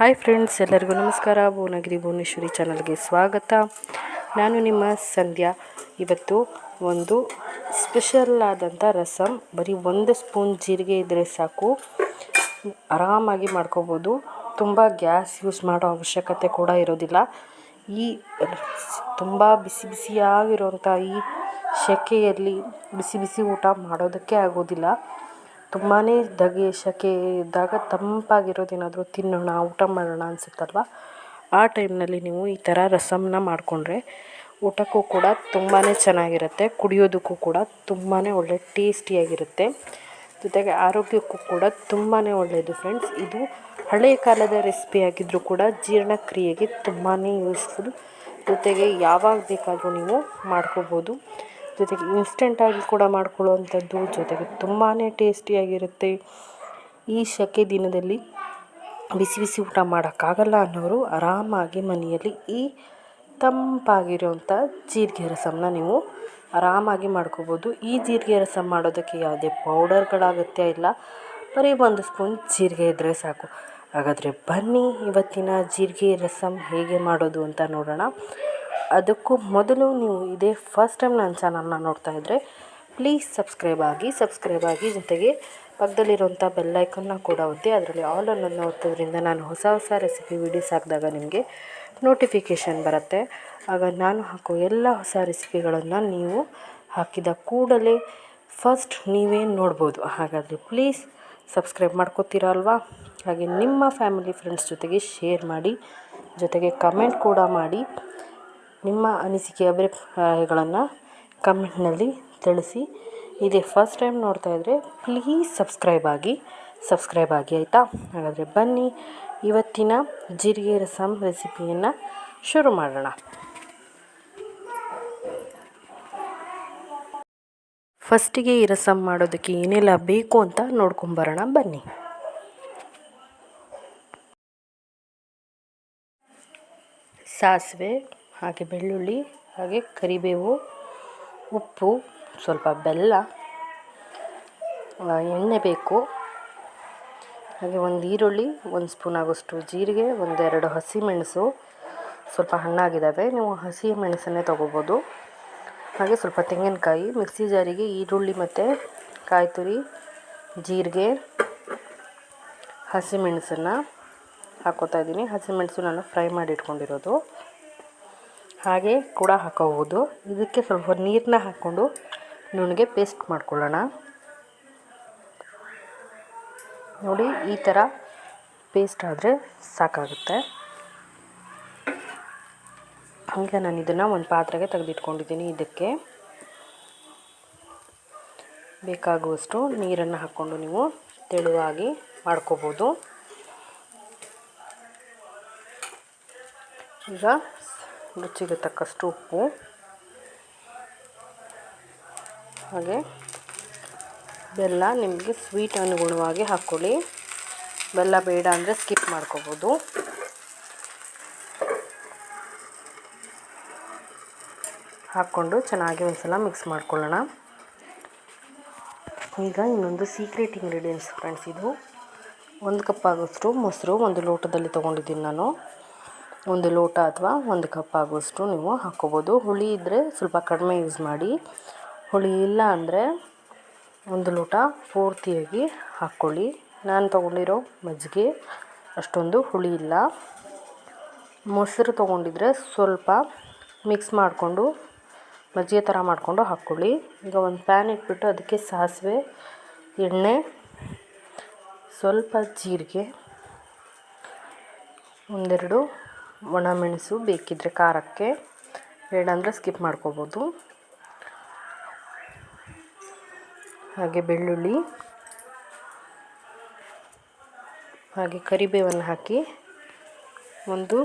Hi friends, ಎಲ್ಲರಿಗೂ ನಮಸ್ಕಾರ. ಭುವನಗಿರಿ ಭುವನೇಶ್ವರಿ ಚಾನಲ್ಗೆ ಸ್ವಾಗತ. ನಾನು ನಿಮ್ಮ ಸಂಧ್ಯಾ. ಇವತ್ತು ಒಂದು ಸ್ಪೆಷಲ್ ಆದಂಥ ರಸಮ್ ಬರೀ ಒಂದು ಸ್ಪೂನ್ ಜೀರಿಗೆ ಇದ್ದರೆ ಸಾಕು. ಆರಾಮಾಗಿ ಮಾಡ್ಕೋಬೋದು. ತುಂಬ ಗ್ಯಾಸ್ ಯೂಸ್ ಮಾಡೋ ಅವಶ್ಯಕತೆ ಕೂಡ ಇರೋದಿಲ್ಲ. ಈ ತುಂಬ ಬಿಸಿ ಬಿಸಿಯಾಗಿರುವಂಥ ಈ ಸೆಕೆಯಲ್ಲಿ ಬಿಸಿ ಬಿಸಿ ಊಟ ಮಾಡೋದಕ್ಕೆ ಆಗೋದಿಲ್ಲ. ತುಂಬಾ ಧಗೆ ಸೆಕೆ ಇದ್ದಾಗ ತಂಪಾಗಿರೋದೇನಾದರೂ ತಿನ್ನೋಣ, ಊಟ ಮಾಡೋಣ ಅನಿಸುತ್ತಲ್ವ? ಆ ಟೈಮ್ನಲ್ಲಿ ನೀವು ಈ ಥರ ರಸಮನ್ನ ಮಾಡಿಕೊಂಡ್ರೆ ಊಟಕ್ಕೂ ಕೂಡ ತುಂಬಾ ಚೆನ್ನಾಗಿರುತ್ತೆ, ಕುಡಿಯೋದಕ್ಕೂ ಕೂಡ ತುಂಬಾ ಒಳ್ಳೆ ಟೇಸ್ಟಿಯಾಗಿರುತ್ತೆ. ಜೊತೆಗೆ ಆರೋಗ್ಯಕ್ಕೂ ಕೂಡ ತುಂಬಾ ಒಳ್ಳೆಯದು ಫ್ರೆಂಡ್ಸ್ ಇದು ಹಳೆಯ ಕಾಲದ ರೆಸಿಪಿ ಆಗಿದ್ದರೂ ಕೂಡ ಜೀರ್ಣಕ್ರಿಯೆಗೆ ತುಂಬಾ ಯೂಸ್ಫುಲ್ ಜೊತೆಗೆ ಯಾವಾಗ ಬೇಕಾದರೂ ನೀವು ಮಾಡ್ಕೋಬೋದು. ಜೊತೆಗೆ ಇನ್ಸ್ಟೆಂಟಾಗಿ ಕೂಡ ಮಾಡ್ಕೊಳ್ಳುವಂಥದ್ದು ಜೊತೆಗೆ ತುಂಬಾ ಟೇಸ್ಟಿಯಾಗಿರುತ್ತೆ. ಈ ಸೆಕೆ ದಿನದಲ್ಲಿ ಬಿಸಿ ಬಿಸಿ ಊಟ ಮಾಡೋಕ್ಕಾಗಲ್ಲ ಅನ್ನೋರು ಆರಾಮಾಗಿ ಮನೆಯಲ್ಲಿ ಈ ತಂಪಾಗಿರುವಂಥ ಜೀರಿಗೆ ರಸಮನ್ನ ನೀವು ಆರಾಮಾಗಿ ಮಾಡ್ಕೋಬೋದು. ಈ ಜೀರಿಗೆ ರಸಮ್ ಮಾಡೋದಕ್ಕೆ ಯಾವುದೇ ಪೌಡರ್ಗಳ ಅಗತ್ಯ ಇಲ್ಲ. ಬರೀ ಒಂದು ಸ್ಪೂನ್ ಜೀರಿಗೆ ಇದ್ದರೆ ಸಾಕು. ಹಾಗಾದರೆ ಬನ್ನಿ ಇವತ್ತಿನ ಜೀರಿಗೆ ರಸಮ್ ಹೇಗೆ ಮಾಡೋದು ಅಂತ ನೋಡೋಣ. ಅದಕ್ಕೂ ಮೊದಲು ನೀವು ಇದೇ ಫಸ್ಟ್ ಟೈಮ್ ನನ್ನ ಚಾನಲ್ನ ನೋಡ್ತಾ ಇದ್ದರೆ ಪ್ಲೀಸ್ ಸಬ್ಸ್ಕ್ರೈಬ್ ಆಗಿ ಸಬ್ಸ್ಕ್ರೈಬ್ ಆಗಿ ಜೊತೆಗೆ ಪಕ್ಕದಲ್ಲಿರುವಂಥ ಬೆಲ್ಲೈಕನ್ನ ಕೂಡ ಒತ್ತಿ, ಅದರಲ್ಲಿ ಆಲ್ ಅನ್ನೋದನ್ನ ಒತ್ತೋದ್ರಿಂದ ನಾನು ಹೊಸ ಹೊಸ ರೆಸಿಪಿ ವೀಡಿಯೋಸ್ ಹಾಕಿದಾಗ ನಿಮಗೆ ನೋಟಿಫಿಕೇಷನ್ ಬರುತ್ತೆ. ಆಗ ನಾನು ಹಾಕೋ ಎಲ್ಲ ಹೊಸ ರೆಸಿಪಿಗಳನ್ನು ನೀವು ಹಾಕಿದ ಕೂಡಲೇ ಫಸ್ಟ್ ನೀವೇ ನೋಡ್ಬೋದು. ಹಾಗಾದರೆ ಪ್ಲೀಸ್ ಸಬ್ಸ್ಕ್ರೈಬ್ ಮಾಡ್ಕೋತೀರಾ ಅಲ್ವಾ? ಹಾಗೆ ನಿಮ್ಮ ಫ್ಯಾಮಿಲಿ ಫ್ರೆಂಡ್ಸ್ ಜೊತೆಗೆ ಶೇರ್ ಮಾಡಿ, ಜೊತೆಗೆ ಕಮೆಂಟ್ ಕೂಡ ಮಾಡಿ. ನಿಮ್ಮ ಅನಿಸಿಕೆ ಅಭಿಪ್ರಾಯಗಳನ್ನು ಕಮೆಂಟ್ನಲ್ಲಿ ತಿಳಿಸಿ. ಇದೇ ಫಸ್ಟ್ ಟೈಮ್ ನೋಡ್ತಾ ಇದ್ದರೆ ಪ್ಲೀಸ್ ಸಬ್ಸ್ಕ್ರೈಬ್ ಆಗಿ ಸಬ್ಸ್ಕ್ರೈಬ್ ಆಗಿ ಆಯಿತಾ? ಹಾಗಾದರೆ ಬನ್ನಿ, ಇವತ್ತಿನ ಜೀರಿಗೆ ರಸಮ್ ರೆಸಿಪಿಯನ್ನು ಶುರು ಮಾಡೋಣ. ಫಸ್ಟಿಗೆ ಈ ರಸಮ್ ಮಾಡೋದಕ್ಕೆ ಏನೆಲ್ಲ ಬೇಕು ಅಂತ ನೋಡ್ಕೊಂಬರೋಣ, ಬನ್ನಿ. ಸಾಸಿವೆ ಹಾಗೆ ಬೆಳ್ಳುಳ್ಳಿ, ಹಾಗೆ ಕರಿಬೇವು, ಉಪ್ಪು, ಸ್ವಲ್ಪ ಬೆಲ್ಲ ಎಣ್ಣೆ ಬೇಕು. ಹಾಗೆ ಒಂದು ಈರುಳ್ಳಿ, ಒಂದು ಸ್ಪೂನ್ ಆಗೋಷ್ಟು ಜೀರಿಗೆ, ಒಂದೆರಡು ಹಸಿಮೆಣಸು, ಸ್ವಲ್ಪ ಹಣ್ಣಾಗಿದ್ದಾವೆ ನೀವು ಹಸಿ ಮೆಣಸನ್ನೇ ತೊಗೋಬೋದು. ಹಾಗೆ ಸ್ವಲ್ಪ ತೆಂಗಿನಕಾಯಿ, ಮಿಕ್ಸಿ ಜಾರಿಗೆ ಈರುಳ್ಳಿ ಮತ್ತು ಕಾಯಿ ತುರಿ ಜೀರಿಗೆ, ಹಸಿಮೆಣಸನ್ನು ಹಾಕೋತಾ ಇದ್ದೀನಿ. ಹಸಿಮೆಣಸು ನಾನು ಫ್ರೈ ಮಾಡಿ ಇಟ್ಕೊಂಡಿರೋದು ಹಾಗೆ ಕೂಡ ಹಾಕೋಬೋದು ಇದಕ್ಕೆ ಸ್ವಲ್ಪ ನೀರನ್ನ ಹಾಕ್ಕೊಂಡು ನುಣ್ಣಗೆ ಪೇಸ್ಟ್ ಮಾಡ್ಕೊಳ್ಳೋಣ. ನೋಡಿ, ಈ ಥರ ಪೇಸ್ಟ್ ಆದರೆ ಸಾಕಾಗುತ್ತೆ. ಈಗ ನಾನು ಇದನ್ನು ಒಂದು ಪಾತ್ರೆಗೆ ತೆಗೆದಿಟ್ಕೊಂಡಿದ್ದೀನಿ ಇದಕ್ಕೆ. ಬೇಕಾಗುವಷ್ಟು ನೀರನ್ನು ಹಾಕ್ಕೊಂಡು ನೀವು ತೆಳುವಾಗಿ ಮಾಡ್ಕೋಬೋದು. ಈಗ ರುಚಿಗೆ ತಕ್ಕಷ್ಟು ಉಪ್ಪು. ಹಾಗೆ ಬೆಲ್ಲ ನಿಮಗೆ ಸ್ವೀಟ್ ಅನುಗುಣವಾಗಿ ಹಾಕ್ಕೊಳ್ಳಿ ಬೆಲ್ಲ ಬೇಡ ಅಂದರೆ ಸ್ಕಿಪ್ ಮಾಡ್ಕೋಬೋದು. ಹಾಕ್ಕೊಂಡು ಚೆನ್ನಾಗಿ ಒಂದ್ಸಲ ಮಿಕ್ಸ್ ಮಾಡ್ಕೊಳ್ಳೋಣ. ಈಗ ಇನ್ನೊಂದು ಸೀಕ್ರೆಟ್ ಇಂಗ್ರೀಡಿಯೆಂಟ್ಸ್ ಫ್ರೆಂಡ್ಸ್ ಇದು ಒಂದು ಕಪ್ ಆಗೋಷ್ಟು ಮೊಸರು ಒಂದು ಲೋಟದಲ್ಲಿ ತೊಗೊಂಡಿದ್ದೀನಿ ನಾನು. ಒಂದು ಲೋಟ ಅಥವಾ ಒಂದು ಕಪ್ ಆಗುವಷ್ಟು ನೀವು ಹಾಕ್ಕೋಬೋದು. ಹುಳಿ ಇದ್ದರೆ ಸ್ವಲ್ಪ ಕಡಿಮೆ ಯೂಸ್ ಮಾಡಿ. ಹುಳಿ ಇಲ್ಲ ಅಂದರೆ ಒಂದು ಲೋಟ ಪೂರ್ತಿಯಾಗಿ ಹಾಕ್ಕೊಳ್ಳಿ. ನಾನು ತೊಗೊಂಡಿರೋ ಮಜ್ಜಿಗೆ ಅಷ್ಟೊಂದು ಹುಳಿ ಇಲ್ಲ. ಮೊಸರು ತೊಗೊಂಡಿದ್ರೆ ಸ್ವಲ್ಪ ಮಿಕ್ಸ್ ಮಾಡಿಕೊಂಡು, ಮಜ್ಜಿಗೆ ಥರ ಮಾಡಿಕೊಂಡು ಹಾಕ್ಕೊಳ್ಳಿ. ಈಗ ಒಂದು ಪ್ಯಾನ್ ಇಟ್ಬಿಟ್ಟು ಅದಕ್ಕೆ ಸಾಸಿವೆ, ಎಣ್ಣೆ, ಸ್ವಲ್ಪ ಜೀರಿಗೆ, ಒಂದೆರಡು ಒಣಮೆಣಸು ಬೇಕಿದ್ದರೆ ಖಾರಕ್ಕೆ. ಬೇಡ ಅಂದರೆ ಸ್ಕಿಪ್ ಮಾಡ್ಕೋಬೋದು. ಹಾಗೆ ಬೆಳ್ಳುಳ್ಳಿ. ಹಾಗೆ ಕರಿಬೇವನ್ನು ಹಾಕಿ ಒಂದು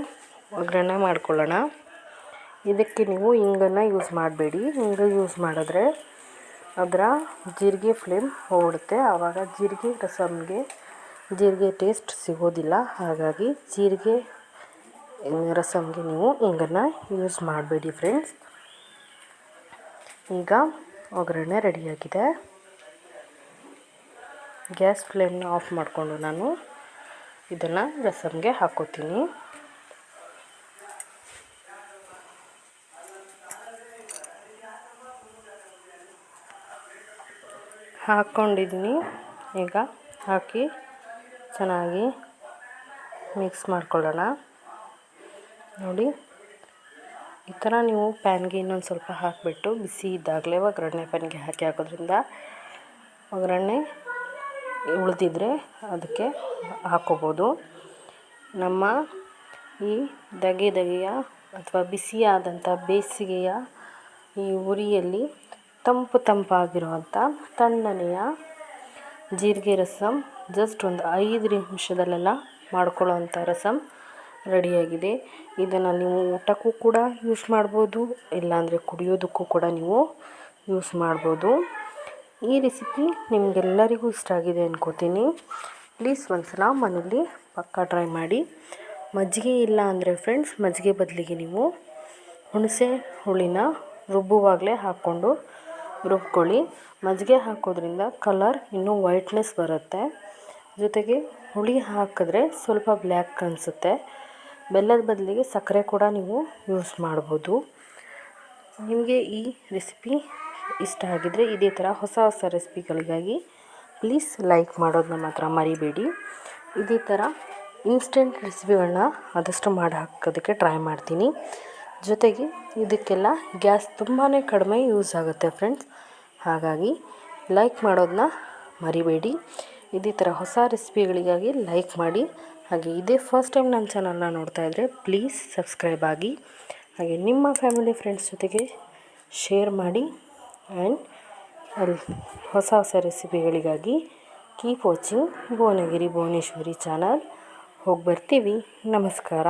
ಒಗ್ಗರಣೆ ಮಾಡ್ಕೊಳ್ಳೋಣ. ಇದಕ್ಕೆ ನೀವು ಹಿಂಗನ್ನು ಯೂಸ್ ಮಾಡಬೇಡಿ. ಹಿಂಗ ಯೂಸ್ ಮಾಡಿದ್ರೆ ಅದರ ಜೀರಿಗೆ ಫ್ಲೇಮ್ ಹೋಗ್ಬಿಡುತ್ತೆ. ಆವಾಗ ಜೀರಿಗೆ ರಸಮ್ಗೆ ಜೀರಿಗೆ ಟೇಸ್ಟ್ ಸಿಗೋದಿಲ್ಲ. ಹಾಗಾಗಿ ಜೀರಿಗೆ ರಸಮ್ಗೆ ನೀವು ಹಿಂಗನ್ನು ಯೂಸ್ ಮಾಡಬೇಡಿ ಫ್ರೆಂಡ್ಸ್ ಈಗ ಒಗ್ಗರಣೆ ರೆಡಿಯಾಗಿದೆ ಗ್ಯಾಸ್ ಫ್ಲೇಮ್ನ ಆಫ್ ಮಾಡಿಕೊಂಡು ನಾನು ಇದನ್ನು ರಸಮ್ಗೆ ಹಾಕೋತೀನಿ. ಹಾಕ್ಕೊಂಡಿದ್ದೀನಿ ಈಗ ಹಾಕಿ ಚೆನ್ನಾಗಿ ಮಿಕ್ಸ್ ಮಾಡ್ಕೊಳ್ಳೋಣ. ನೋಡಿ. ಈ ಥರ ನೀವು ಪ್ಯಾನ್ಗೆ ಇನ್ನೊಂದು ಸ್ವಲ್ಪ ಹಾಕಿಬಿಟ್ಟು ಬಿಸಿ ಇದ್ದಾಗಲೇ ಒಗ್ಗರಣೆ ಪ್ಯಾನ್ಗೆ ಹಾಕಿ ಹಾಕೋದ್ರಿಂದ ಒಗ್ಗರಣೆ ಉಳಿದಿದ್ರೆ ಅದಕ್ಕೆ ಹಾಕೋಬೋದು. ನಮ್ಮ ಈ ದಗೆ ದಗೆಯ ಅಥವಾ ಬಿಸಿಯಾದಂಥ ಬೇಸಿಗೆಯ ಈ ಉರಿಯಲ್ಲಿ ತಂಪು ತಂಪಾಗಿರುವಂಥ ತಣ್ಣನೆಯ ಜೀರಿಗೆ ರಸಮ್ ಜಸ್ಟ್ ಒಂದು ಐದು ನಿಮಿಷದಲ್ಲೆಲ್ಲ ಮಾಡ್ಕೊಳ್ಳೋವಂಥ ರಸಮ್ ರೆಡಿಯಾಗಿದೆ. ಇದನ್ನು ನೀವು ಊಟಕ್ಕೂ ಕೂಡ ಯೂಸ್ ಮಾಡ್ಬೋದು, ಇಲ್ಲಾಂದರೆ ಕುಡಿಯೋದಕ್ಕೂ ಕೂಡ ನೀವು ಯೂಸ್ ಮಾಡ್ಬೋದು. ಈ ರೆಸಿಪಿ ನಿಮಗೆಲ್ಲರಿಗೂ ಇಷ್ಟ ಆಗಿದೆ ಅನ್ಕೋತೀನಿ. ಪ್ಲೀಸ್ ಒಂದು ಸಲ ಮನೇಲಿ ಪಕ್ಕಾ ಟ್ರೈ ಮಾಡಿ. ಮಜ್ಜಿಗೆ ಇಲ್ಲ ಅಂದರೆ ಫ್ರೆಂಡ್ಸ್ ಮಜ್ಜಿಗೆ ಬದಲಿಗೆ ನೀವು ಹುಣಸೆ ಹುಳಿನ ರುಬ್ಬುವಾಗಲೇ ಹಾಕ್ಕೊಂಡು ರುಬ್ಕೊಳ್ಳಿ. ಮಜ್ಜಿಗೆ ಹಾಕೋದ್ರಿಂದ ಕಲರ್ ಇನ್ನೂ ವೈಟ್ನೆಸ್ ಬರುತ್ತೆ. ಜೊತೆಗೆ ಹುಳಿ ಹಾಕಿದ್ರೆ ಸ್ವಲ್ಪ ಬ್ಲ್ಯಾಕ್ ಕಾಣಿಸುತ್ತೆ ಬೆಲ್ಲದ ಬದಲಿಗೆ ಸಕ್ಕರೆ ಕೂಡ ನೀವು ಯೂಸ್ ಮಾಡ್ಬೋದು. ನಿಮಗೆ ಈ ರೆಸಿಪಿ ಇಷ್ಟ ಆಗಿದ್ದರೆ ಇದೇ ಥರ ಹೊಸ ಹೊಸ ರೆಸಿಪಿಗಳಿಗಾಗಿ ಪ್ಲೀಸ್ ಲೈಕ್ ಮಾಡೋದನ್ನ ಮಾತ್ರ ಮರಿಬೇಡಿ. ಇದೇ ಥರ ಇನ್ಸ್ಟೆಂಟ್ ರೆಸಿಪಿಗಳನ್ನ ಆದಷ್ಟು ಮಾಡಿ ಹಾಕೋದಕ್ಕೆ ಟ್ರೈ ಮಾಡ್ತೀನಿ. ಜೊತೆಗೆ ಇದಕ್ಕೆಲ್ಲ ಗ್ಯಾಸ್ ತುಂಬಾ ಕಡಿಮೆ ಯೂಸ್ ಆಗುತ್ತೆ ಫ್ರೆಂಡ್ಸ್ ಹಾಗಾಗಿ ಲೈಕ್ ಮಾಡೋದನ್ನ ಮರಿಬೇಡಿ. ಇದೇ ಥರ ಹೊಸ ರೆಸಿಪಿಗಳಿಗಾಗಿ ಲೈಕ್ ಮಾಡಿ. ಹಾಗೆ ಇದೇ ಫಸ್ಟ್ ಟೈಮ್ ನನ್ನ ಚಾನಲ್ನ ನೋಡ್ತಾ ಇದ್ದರೆ ಪ್ಲೀಸ್ ಸಬ್ಸ್ಕ್ರೈಬ್ ಆಗಿ. ಹಾಗೆ ನಿಮ್ಮ ಫ್ಯಾಮಿಲಿ ಫ್ರೆಂಡ್ಸ್ ಜೊತೆಗೆ ಶೇರ್ ಮಾಡಿ ಆ್ಯಂಡ್ ಅಲ್ಲಿ ಹೊಸ ಹೊಸ ರೆಸಿಪಿಗಳಿಗಾಗಿ keep watching Bhuvanagiri Bhuvaneshwari channel ಹೋಗಿ ಬರ್ತೀವಿ ನಮಸ್ಕಾರ.